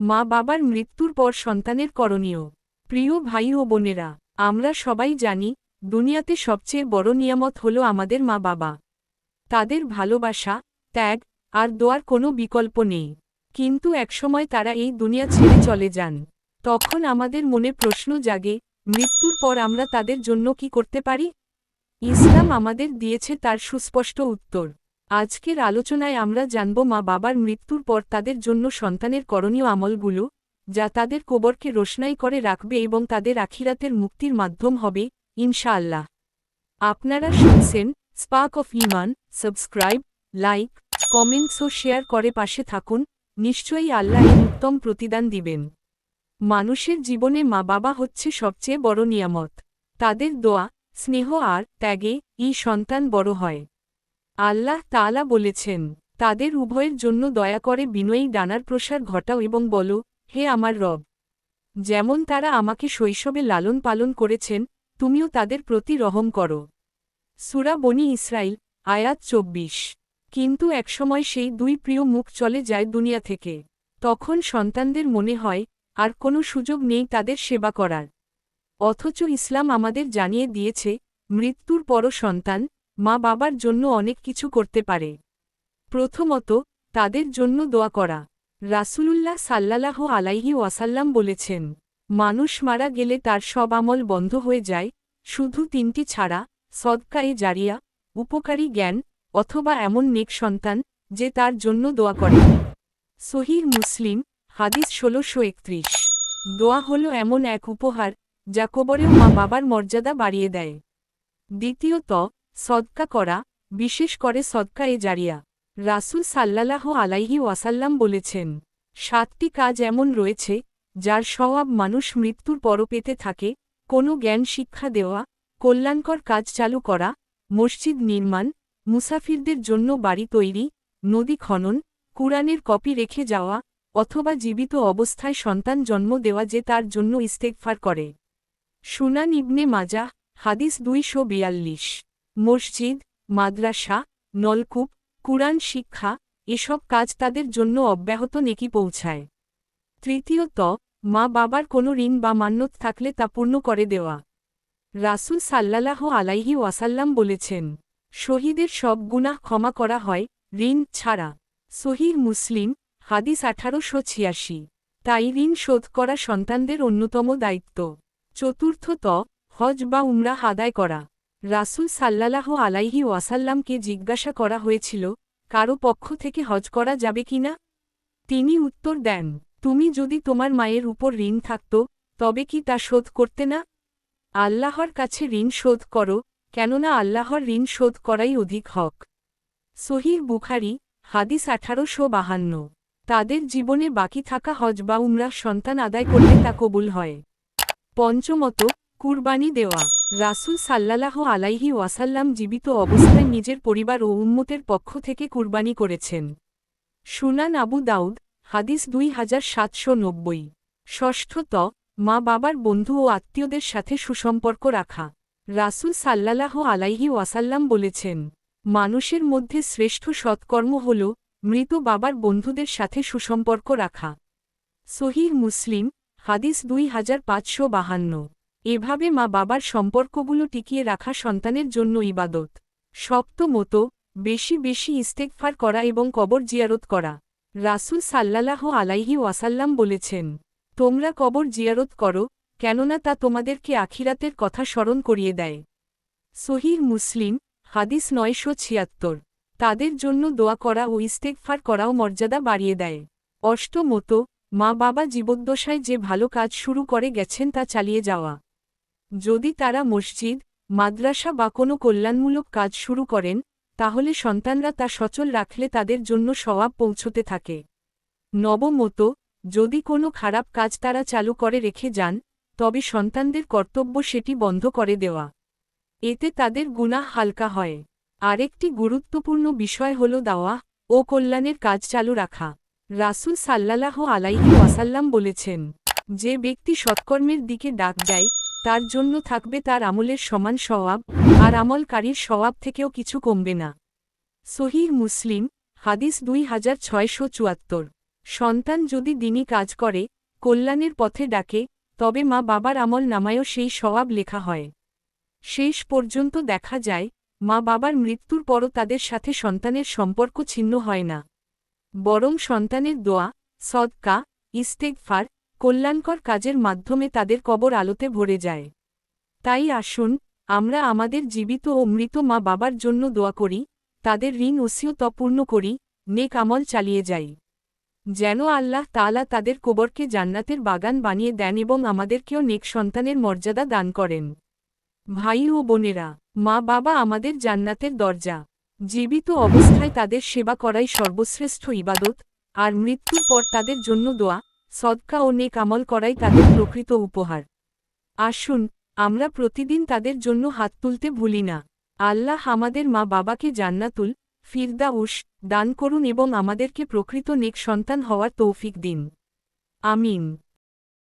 মা বাবার মৃত্যুর পর সন্তানের করণীয়। প্রিয় ভাই ও বোনেরা, আমরা সবাই জানি, দুনিয়াতে সবচেয়ে বড় নিয়ামত হল আমাদের মা বাবা। তাদের ভালোবাসা, ত্যাগ, আর দোয়ার কোনো বিকল্প নেই। কিন্তু একসময় তারা এই দুনিয়া ছেড়ে চলে যান। তখন আমাদের মনে প্রশ্ন জাগে, মৃত্যুর পর আমরা তাদের জন্য কি করতে পারি? ইসলাম আমাদের দিয়েছে তার সুস্পষ্ট উত্তর। আজকের আলোচনায় আমরা জানব মা বাবার মৃত্যুর পর তাদের জন্য সন্তানের করণীয় আমলগুলো, যা তাদের কোবরকে রোশনাই করে রাখবে এবং তাদের আখিরাতের মুক্তির মাধ্যম হবে, ইনশাআল্লাহ। আপনারা শুনছেন spark of Iman, subscribe, like, comments O share করে পাশে থাকুন, নিশ্চয়ই আল্লাহ উত্তম প্রতিদান দিবেন। মানুষের জীবনে মা বাবা হচ্ছে সবচেয়ে বড় নিয়ামত। তাদের দোয়া, স্নেহ আর ত্যাগে ই সন্তান বড় হয়। আল্লাহ তাআলা বলেছেন, তাদের উভয়ের জন্য দয়া করে বিনয়ী ডানার প্রসার ঘটাও এবং বলো, হে আমার রব, যেমন তারা আমাকে শৈশবে লালন পালন করেছেন, তুমিও তাদের প্রতি রহম করো। সুরা বনি ইসরাইল আয়াত চব্বিশ। কিন্তু একসময় সেই দুই প্রিয় মুখ চলে যায় দুনিয়া থেকে। তখন সন্তানদের মনে হয়, আর কোনো সুযোগ নেই তাদের সেবা করার। অথচ ইসলাম আমাদের জানিয়ে দিয়েছে, মৃত্যুর পরও সন্তান মা বাবার জন্য অনেক কিছু করতে পারে। প্রথমত, তাদের জন্য দোয়া করা। রাসূলুল্লাহ সাল্লালাহ আলাইহি ওয়াসাল্লাম বলেছেন, মানুষ মারা গেলে তার সব আমল বন্ধ হয়ে যায়, শুধু তিনটি ছাড়া, সদকায়ে জারিয়া, উপকারী জ্ঞান, অথবা এমন নেক সন্তান, যে তার জন্য দোয়া করে। সহিহ মুসলিম, হাদিস ষোলোশো একত্রিশ। দোয়া হল এমন এক উপহার, যা কবরেও মা বাবার মর্যাদা বাড়িয়ে দেয়। দ্বিতীয়ত সদকা করা, বিশেষ করে সদকা এ জারিয়া। রাসুল সাল্লালাহ আলাইহি ওয়াসাল্লাম বলেছেন, সাতটি কাজ এমন রয়েছে, যার স্বভাব মানুষ মৃত্যুর পর পেতে থাকে, কোনো জ্ঞান শিক্ষা দেওয়া, কল্যাণকর কাজ চালু করা, মসজিদ নির্মাণ, মুসাফিরদের জন্য বাড়ি তৈরি, নদী খনন, কুরআনের কপি রেখে যাওয়া, অথবা জীবিত অবস্থায় সন্তান জন্ম দেওয়া যে তার জন্য ইস্তেকফার করে। সুনান ইবনে মাজা, হাদিস দুইশো বিয়াল্লিশ। মসজিদ, মাদ্রাসা, নলকূপ, কুরআন শিক্ষা, এসব কাজ তাদের জন্য অব্যাহত নেকি পৌঁছায়। তৃতীয়ত, মা বাবার কোনো ঋণ বা মান্যত থাকলে তা পূর্ণ করে দেওয়া। রাসুল সাল্লালাহ আলাইহি ওয়াসাল্লাম বলেছেন, শহীদের সব গুনাহ ক্ষমা করা হয়, ঋণ ছাড়া। সহির মুসলিম, হাদিস আঠারোশো ছিয়াশি। তাই ঋণ শোধ করা সন্তানদের অন্যতম দায়িত্ব। চতুর্থত, হজ বা উমরা আদায় করা। রাসুল সাল্লালাহ আলাইহি ওয়াসাল্লামকে জিজ্ঞাসা করা হয়েছিল, কারও পক্ষ থেকে হজ করা যাবে কি না? তিনি উত্তর দেন, তুমি যদি তোমার মায়ের উপর ঋণ থাকত, তবে কি তা শোধ করতে না? আল্লাহর কাছে ঋণ শোধ করো, কেননা আল্লাহর ঋণ শোধ করাই অধিক হক। সহির বুখারি, হাদিস আঠারোশো বাহান্ন। তাদের জীবনে বাকি থাকা হজ বা উমরা সন্তান আদায় করলে তা কবুল হয়। পঞ্চমত, কুরবানি দেওয়া। রাসুল সাল্লাহ আলাইহি ওয়াসাল্লাম জীবিত অবস্থায় নিজের পরিবার ও উম্মতের পক্ষ থেকে কুরবানি করেছেন। সুনান আবু দাউদ, হাদিস দুই হাজার সাতশো নব্বই। ষষ্ঠত মা বাবার বন্ধু ও আত্মীয়দের সাথে সুসম্পর্ক রাখা। রাসুল সাল্লাহ আলাইহি ওয়াসাল্লাম বলেছেন, মানুষের মধ্যে শ্রেষ্ঠ সৎকর্ম হল মৃত বাবার বন্ধুদের সাথে সুসম্পর্ক রাখা। সহিহ মুসলিম, হাদিস দুই হাজার পাঁচশো বাহান্ন। এভাবে মা বাবার সম্পর্কগুলো টিকিয়ে রাখা সন্তানের জন্য ইবাদত। সপ্তমত বেশি বেশি ইস্তেকফার করা এবং কবর জিয়ারত করা। রাসুল সাল্লালাহ আলাইহি ওয়াসাল্লাম বলেছেন, তোমরা কবর জিয়ারত করো, কেননা তা তোমাদেরকে আখিরাতের কথা স্মরণ করিয়ে দেয়। সহিহ মুসলিম, হাদিস নয়শো ছিয়াত্তর। তাদের জন্য দোয়া করা ও ইস্তেকফার করাও মর্যাদা বাড়িয়ে দেয়। অষ্টমত, মা বাবা জীবদ্দশায় যে ভালো কাজ শুরু করে গেছেন তা চালিয়ে যাওয়া। যদি তারা মসজিদ, মাদ্রাসা বা কোনো কল্যাণমূলক কাজ শুরু করেন, তাহলে সন্তানরা তা সচল রাখলে তাদের জন্য স্বভাব পৌঁছতে থাকে। নবমত, যদি কোনো খারাপ কাজ তারা চালু করে রেখে যান, তবে সন্তানদের কর্তব্য সেটি বন্ধ করে দেওয়া। এতে তাদের গুনাহ হালকা হয়। আরেকটি গুরুত্বপূর্ণ বিষয় হল দাওয়া ও কল্যাণের কাজ চালু রাখা। রাসুল সাল্লালাহ আলাইহি ওয়াসাল্লাম বলেছেন, যে ব্যক্তি সৎকর্মের দিকে ডাক দেয় তার জন্য থাকবে তার আমলের সমান স্বভাব আর আমলকারীর স্বভাব থেকেও কিছু কমবে না। সহিহ মুসলিম, হাদিস দুই হাজার ছয়শো চুয়াত্তর। সন্তান যদি দিনই কাজ করে, কল্যাণের পথে ডাকে, তবে মা বাবার আমল নামায়ও সেই সওয়াব লেখা হয়। শেষ পর্যন্ত দেখা যায়, মা বাবার মৃত্যুর পরও তাদের সাথে সন্তানের সম্পর্ক ছিন্ন হয় না। বরং সন্তানের দোয়া, সদকা, ইস্তেগফার কল্যাণকর কাজের মাধ্যমে তাদের কবর আলোতে ভরে যায়। তাই আসুন, আমরা আমাদের জীবিত ও মৃত মা বাবার জন্য দোয়া করি, তাদের ঋণ ওসিয়ত পূর্ণ করি, নেক আমল চালিয়ে যাই। যেন আল্লাহ তালা তাদের কবরকে জান্নাতের বাগান বানিয়ে দেন এবং আমাদেরকেও নেক সন্তানের মর্যাদা দান করেন। ভাই ও বোনেরা, মা বাবা আমাদের জান্নাতের দরজা। জীবিত অবস্থায় তাদের সেবা করাই সর্বশ্রেষ্ঠ ইবাদত, আর মৃত্যুর পর তাদের জন্য দোয়া সদকা ও নেক আমল করাই তাদের প্রকৃত উপহার। আসুন, আমরা প্রতিদিন তাদের জন্য হাত তুলতে ভুলি না। আল্লাহ আমাদের মা বাবাকে জান্নাতুল ফিরদাউস দান করুন এবং আমাদেরকে প্রকৃত নেক সন্তান হওয়ার তৌফিক দিন। আমিন।